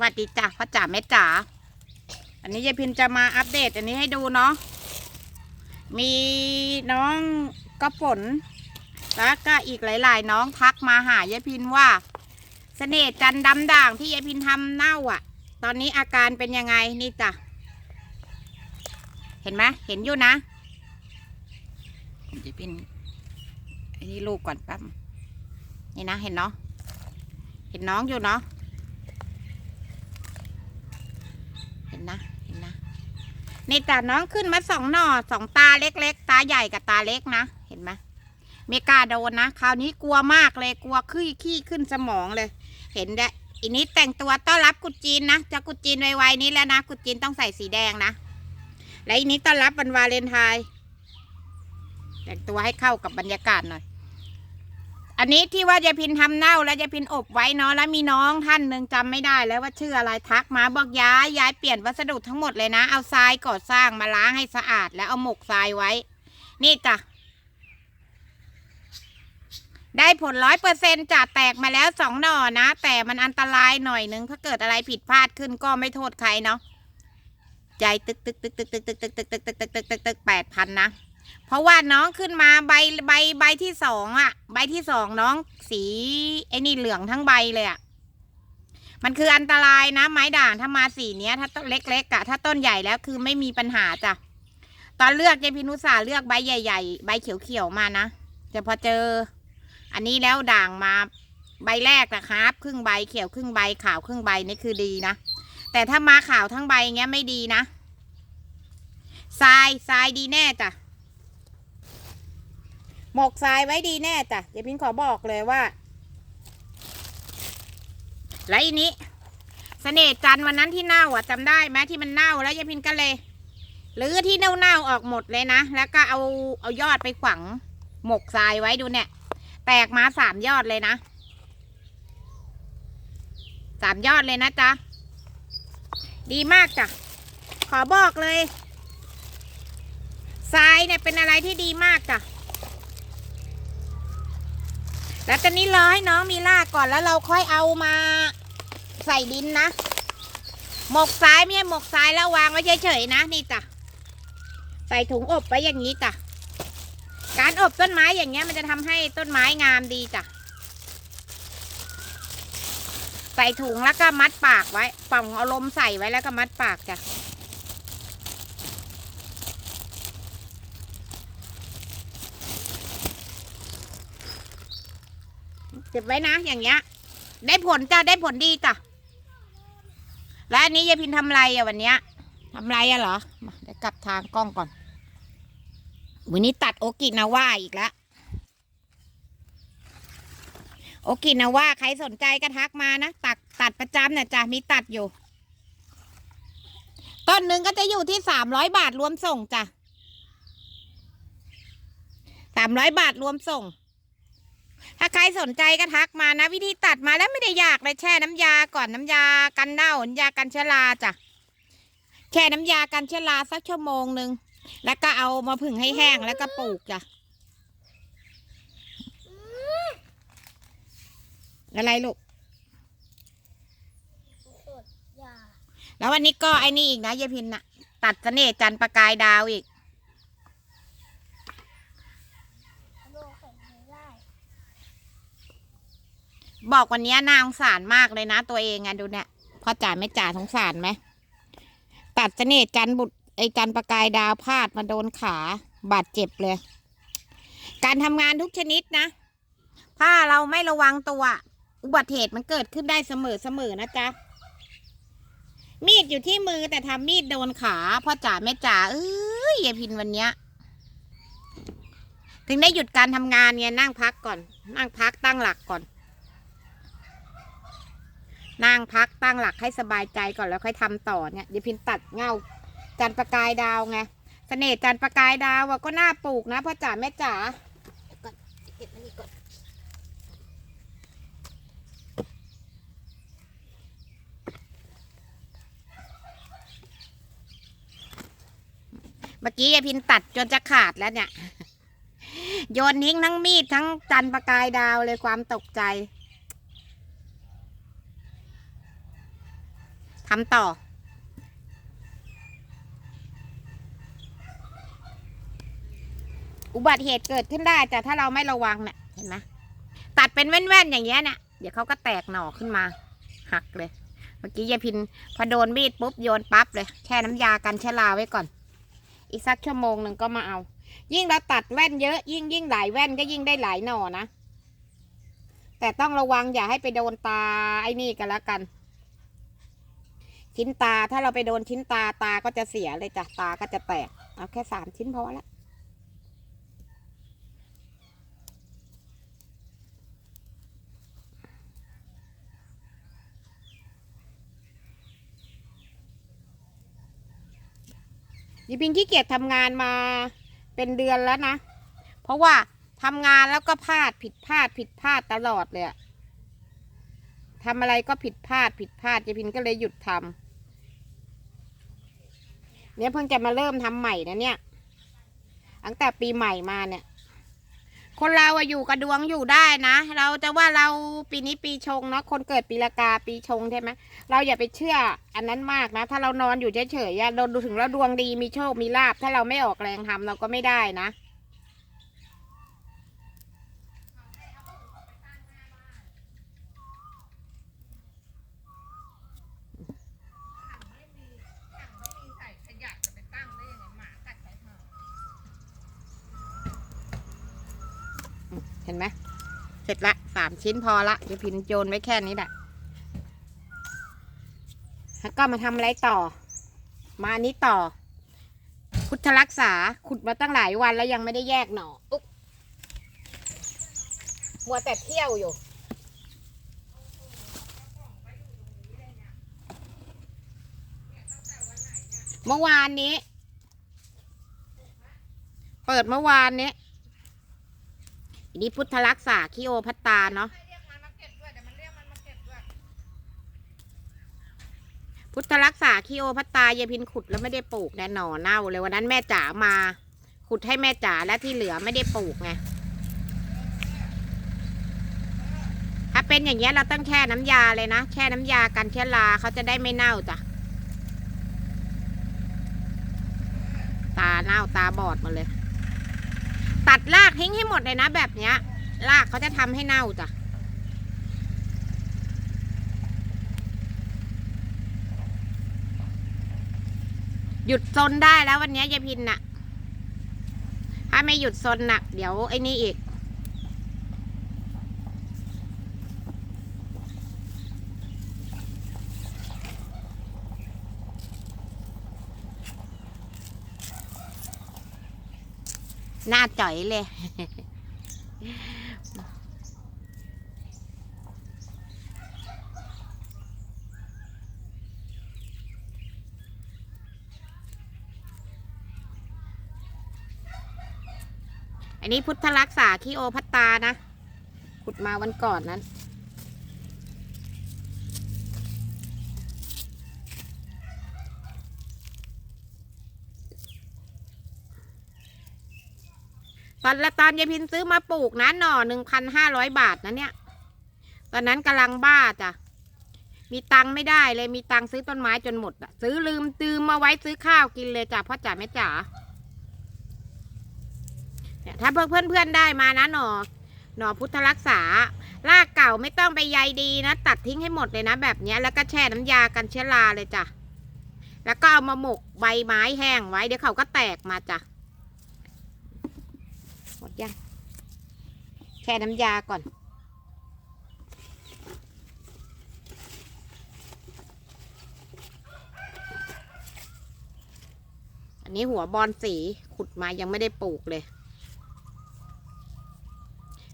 วัสดีจ้ะพ่อจ๋าแม่จ๋าอันนี้ยายพินจะมาอัปเดต อันนี้ให้ดูเนาะมีน้องกระฝนแล้วก็อีกหลาย ๆ น้องทักมาหายายพินว่าเสน่ห์จันดำด่างที่ยายพินทำเน่าอะ ตอนนี้อาการเป็นยังไงนี่จ้ะเห็นไหมเห็นอยู่นะยายพินอ้นี่ลูกก่อนแป๊บนี่นะเห็นเนาะเห็นน้องอยู่เนาะ เห็นนะ เห็นนะ นี่แต่น้องขึ้นมาสองหน่อสองตาเล็กๆ ตาใหญ่กับตาเล็กนะ เห็นไหมเมกาโดนนะ คราวนี้กลัวมากเลยกลัวขี้ขี้ขึ้นสมองเลย เห็นได้อีนี้แต่งตัวต้อนรับกุจีนนะจะกุจีนไวๆนี้แล้วนะกุจีนต้องใส่สีแดงนะ และอีนี้ต้อนรับวันวาเลนไทน์แต่งตัวให้เข้ากับบรรยากาศหน่อย อันนี้ที่ว่ายายพินทำเน่าแล้วยายพินอบไว้เนาะแล้วมีน้องท่านหนึ่งจำไม่ได้แล้วว่าชื่ออะไรทักมาบอกย้ายย้ายเปลี่ยนวัสดุทั้งหมดเลยนะ เอาทรายก่อสร้างมาล้างให้สะอาดแล้วเอาหมกทรายไว้ นี่จ้ะได้ผลร้อยเปอร์เซ็นจะแตกมาแล้วสองหน่อนะ แต่มันอันตรายหน่อยหนึ่งถ้าเกิดอะไรผิดพลาดขึ้นก็ไม่โทษใครเนาะใจตึกตึกตึกตึกตึกตึกตึกตึกตึกตึกตึกตึกตึกตึกแปดพันนะ เพราะว่าน้องขึ้นมาใบใบใบที่สองอะใบที่สองน้องสีไอ้นี่เหลืองทั้งใบเลยอะมันคืออันตรายนะ ไม้ด่างถ้ามาสีเนี้ย ถ้าต้นเล็กๆอะถ้าต้นใหญ่แล้วคือไม่มีปัญหาจ้ะตอนเลือกเจพินุสาเลือกใบใหญ่ ๆ ใบเขียวๆมานะแต่พอเจอ อันนี้แล้วด่างมาใบแรกนะครับครึ่งใบเขียวครึ่งใบขาวครึ่งใบนี่คือดีนะแต่ถ้ามาขาวทั้งใบเงี้ยไม่ดีนะทรายทรายดีแน่จ้ะ หมกทรายไว้ดีแน่จ้ะเดี๋ยวพินขอบอกเลยว่าและอีนี้เสน่ห์จันวันนั้นที่เน่าอะจำได้ไหมที่มันเน่าแล้วยายพินก็เลยหรือที่เน่าเน่าๆออกหมดเลยนะ แล้วก็เอาเอายอดไปฝังหมกทรายไว้ดูเนี่ย แตกมาสามยอดเลยนะสามยอดเลยนะจ๊ะ ดีมากจ้ะ ขอบอกเลยทรายเนี่ยเป็นอะไรที่ดีมากจ้ะ แล้วตอนนี้รอให้น้องมีรากก่อนแล้วเราค่อยเอามาใส่ดินนะ หมกซ้ายไม่ใช่หมกซ้ายแล้ววางไว้เฉยๆนะนี่จ้ะ ใส่ถุงอบไว้อย่างนี้จ้ะ การอบต้นไม้อย่างเงี้ยมันจะทำให้ต้นไม้งามดีจ้ะ ใส่ถุงแล้วก็มัดปากไว้ป่องเอาลมใส่ไว้แล้วก็มัดปากจ้ะ เก็บไว้นะ อย่างเงี้ย ได้ผลจ้ะได้ผลดีจ้ะแล้วอันนี้ยายพินทำไรอะวันเนี้ยทำไรอะเหรอมาเดี๋ยวกลับทางกล้องก่อน วันนี้ตัดโอกินาว่าอีกแล้วโอกินาว่าใครสนใจก็ทักมานะตัดตัดประจำเนี่ยจ้ะมีตัดอยู่ต้นหนึ่งก็จะอยู่ที่สามร้อยบาทรวมส่งจ้ะสามร้อยบาทรวมส่ง ถ้าใครสนใจก็ทักมานะ วิธีตัดมาแล้วไม่ได้ยากเลยแช่น้ำยาก่อนน้ำยากันเน่าน้ำยากันเชื้อราจ้ะแช่น้ำยากันเชื้อราสักชั่วโมงหนึ่งแล้วก็เอามาผึ่งให้แห้งแล้วก็ปลูกจ้ะอะไรลูกแล้ววันนี้ก็ไอ้นี่อีกนะยายพินนะตัดเสน่ห์จันประกายดาวอีก โลกแข็งไม่ได้ บอกวันนี้นางสารมากเลยนะ ตัวเองอะดูเนี่ยพ่อจ๋าไม่จ๋าสงสารไหมตัดเสน่ห์จันบุตรไอ้จันประกายดาวพลาดมาโดนขาบาดเจ็บเลย การทำงานทุกชนิดนะ ถ้าเราไม่ระวังตัว อุบัติเหตุมันเกิดขึ้นได้เสมอเสมอนะจ๊ะ มีดอยู่ที่มือแต่ทำมีดโดนขาพ่อจ๋าแม่จ๋าเอ้ยยายพินวันเนี้ยถึงได้หยุดการทำงานเนี่ยนั่งพักก่อน นั่งพักตั้งหลักก่อน นั่งพักตั้งหลักให้สบายใจก่อนแล้วค่อยทำต่อเนี่ยเดี๋ยวพินตัดเงาจันประกายดาวไงเสน่ห์จันประกายดาวอะก็น่าปลูกนะพ่อจ๋าแม่จ๋าเดี๋ยวก่อนเก็บอันนี้ก่อนเมื่อกี้ยายพินตัดจนจะขาดแล้วเนี่ย โยนทิ้งทั้งมีดทั้งจันประกายดาวเลยความตกใจำต่อ อุบัติเหตุเกิดขึ้นได้แต่ถ้าเราไม่ระวังเนี่ยเห็นไหมตัดเป็นแว่นๆอย่างเงี้ยเนี่ยเดี๋ยวเขาก็แตกหน่อขึ้นมา หักเลย เมื่อกี้ยายพินพอโดนมีดปุ๊บโยนปั๊บเลยแช่น้ำยากันเชื้อราไว้ก่อน อีกสักชั่วโมงหนึ่งก็มาเอา ยิ่งเราตัดแว่นเยอะ ยิ่งยิ่งหลายแว่นก็ยิ่งได้หลายหน่อนะแต่ต้องระวังอย่าให้ไปโดนตาไอ้นี่กันแล้วกัน ชิ้นตาถ้าเราไปโดนชิ้นตาตาก็จะเสียเลยจ้ะตาก็จะแตก เอาแค่สามชิ้นพอละยายพิงขี้เกียจทำงานมาเป็นเดือนแล้วนะ เพราะว่าทำงานแล้วก็พลาดผิดพลาดผิดพลาดตลอดเลยอะทำอะไรก็ผิดพลาดผิดพลาดยายพินก็เลยหยุดทำ เนี่ยเพิ่งจะมาเริ่มทำใหม่นะเนี่ยตั้งแต่ปีใหม่มาเนี่ย คนเราอะอยู่กระดวงอยู่ได้นะ เราจะว่าเราปีนี้ปีชงเนาะคนเกิดปีละกาปีชงใช่ไหมเราอย่าไปเชื่ออันนั้นมากนะ ถ้าเรานอนอยู่เฉยๆอะเราดูถึงเราดวงดีมีโชคมีลาบถ้าเราไม่ออกแรงทำเราก็ไม่ได้นะ เห็นไหมเสร็จละสามชิ้นพอละจะพินโยนไว้แค่นี้แหละแล้วก็มาทำอะไรต่อ มาอันนี้ต่อ พุทธรักษาขุดมาตั้งหลายวันแล้วยังไม่ได้แยกหน่ออุ๊บมัวแต่เที่ยวอยู่เมื่อวานนี้ เปิดเมื่อวานนี้ นี้พุทธรักษาคิโอพัตตาเนาะพุทธรักษาคิโอพัตตายายพินขุดแล้วไม่ได้ปลูกแน่หน่อเน่าเลยวันนั้นแม่จ๋ามา ขุดให้แม่จ๋าและที่เหลือไม่ได้ปลูกไงถ้าเป็นอย่างเงี้ยเราต้องแช่น้ำยาเลยนะแช่น้ำยากันเชื้อราเขาจะได้ไม่เน่าจ้ะตาเน่าตาบอดมาเลย ตัดรากทิ้งให้หมดเลยนะแบบเนี้ยรากเขาจะทำให้เน่าจ้ะหยุดซนได้แล้ววันนี้ยยายพินน่ะ ถ้าไม่หยุดซนน่ะ เดี๋ยวไอ้นี่อีก หน้าจ่อยเลย อันนี้พุทธรักษาคีโอพัตตานะ ขุดมาวันก่อนนั้น ตอนละตอนยายพินซื้อมาปลูกนะหน่อหนึ่งพันห้าร้อยบาทนะเนี่ย ตอนนั้นกำลังบ้าจ้ะ มีตังค์ไม่ได้เลยมีตังค์ซื้อต้นไม้จนหมดอะซื้อลืมตืมมาไว้ซื้อข้าวกินเลยจ้ะพ่อจ๋าแม่จ๋าเนี่ยถ้าเพื่อนเพื่อนได้มานะหน่อหน่อพุทธรักษา รากเก่าไม่ต้องไปใยดีนะ ตัดทิ้งให้หมดเลยนะ แบบเนี้ยแล้วก็แช่น้ำยากันเชื้อราเลยจ้ะ แล้วก็เอามาหมกใบไม้แห้งไว้เดี๋ยวเขาก็แตกมาจ้ะ หมดยัง แช่น้ำยาก่อน อันนี้หัวบอลสีขุดมายังไม่ได้ปลูกเลย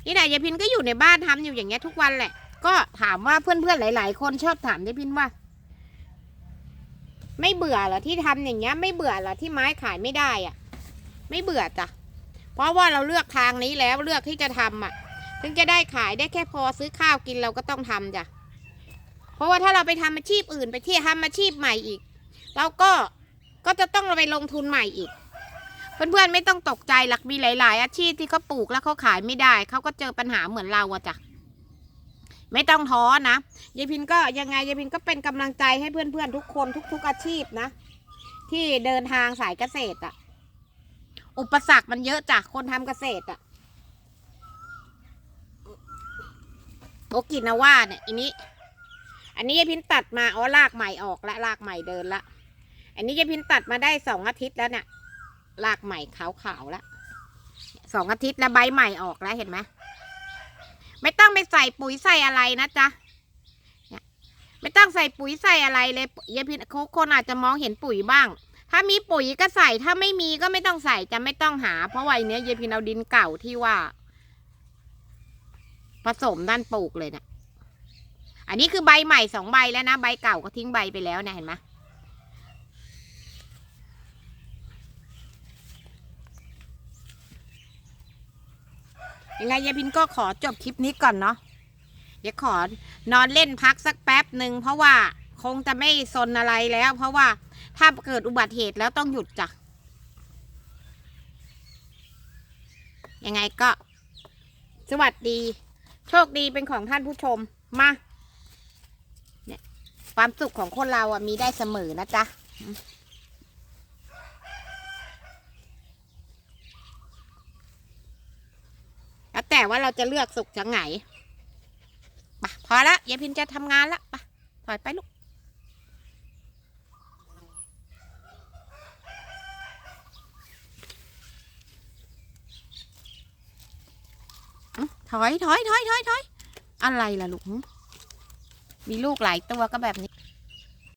นี่แหละยายพินก็อยู่ในบ้านทำอยู่อย่างเงี้ยทุกวันแหละ ก็ถามว่าเพื่อนๆหลาย ๆ คนชอบถามยายพินว่า ไม่เบื่อเหรอที่ทำอย่างเงี้ย ไม่เบื่อเหรอที่ไม้ขายไม่ได้อะไม่เบื่อจ้ะเพราะว่าเราเลือกทางนี้แล้วเลือกที่จะทำอะ ถึงจะได้ขายได้แค่พอซื้อข้าวกินเราก็ต้องทำจ้ะ เพราะว่าถ้าเราไปทำอาชีพอื่นไปที่ทำอาชีพใหม่อีก เราก็ก็จะต้องไปลงทุนใหม่อีก เพื่อนๆไม่ต้องตกใจหลักมีหลาย ๆ อาชีพที่เขาปลูกแล้วเขาขายไม่ได้เขาก็เจอปัญหาเหมือนเราอะจ้ะไม่ต้องท้อนะยายพินก็ยังไงยายพินก็เป็นกำลังใจให้เพื่อนๆทุกคนทุก ๆ อาชีพนะ ที่เดินทางสายเกษตรอะอุปสรรคมันเยอะจากคนทำเกษตรอะ โอกินาว่าเนี่ยอันนี้ อันนี้ยายพินตัดมาอ๋อรากใหม่ออกและรากใหม่เดินละ อันนี้ยายพินตัดมาได้สองอาทิตย์แล้วเนี่ยรากใหม่ขาวๆแล้วสองอาทิตย์แล้วใบใหม่ออกแล้วเห็นไหมไม่ต้องไปใส่ปุ๋ยใส่อะไรนะจ๊ะไม่ต้องใส่ปุ๋ยใส่อะไรเลยยายพินคนอาจจะมองเห็นปุ๋ยบ้าง ถ้ามีปุ๋ยก็ใส่ถ้าไม่มีก็ไม่ต้องใส่จะไม่ต้องหา เพราะว่าอันเนี้ยยายพินเอาดินเก่าที่ว่า ผสมด้านปลูกเลยเนี่ยอันนี้คือใบใหม่สองใบแล้วนะใบเก่าก็ทิ้งใบไปแล้วนี่ยเห็นไหมยังไงยายพินก็ขอจบคลิปนี้ก่อนเนาะเดี๋ยวขอนอนเล่นพักสักแป๊บหนึ่งเพราะว่าคงจะไม่ซนอะไรแล้ว เพราะว่าถ้าเกิดอุบัติเหตุแล้วต้องหยุดจ้ะยังไงก็ สวัสดี โชคดีเป็นของท่านผู้ชมมาเนี่ยความสุขของคนเราอะมีได้เสมอนะจ๊ะแล้วแต่ว่าเราจะเลือกสุขจังไงปะพอละยายพินจะทำงานละปะถอยไปลูก ถอยถอยถอยถอยถอยอะไรล่ะลูก มีลูกหลายตัวก็แบบนี้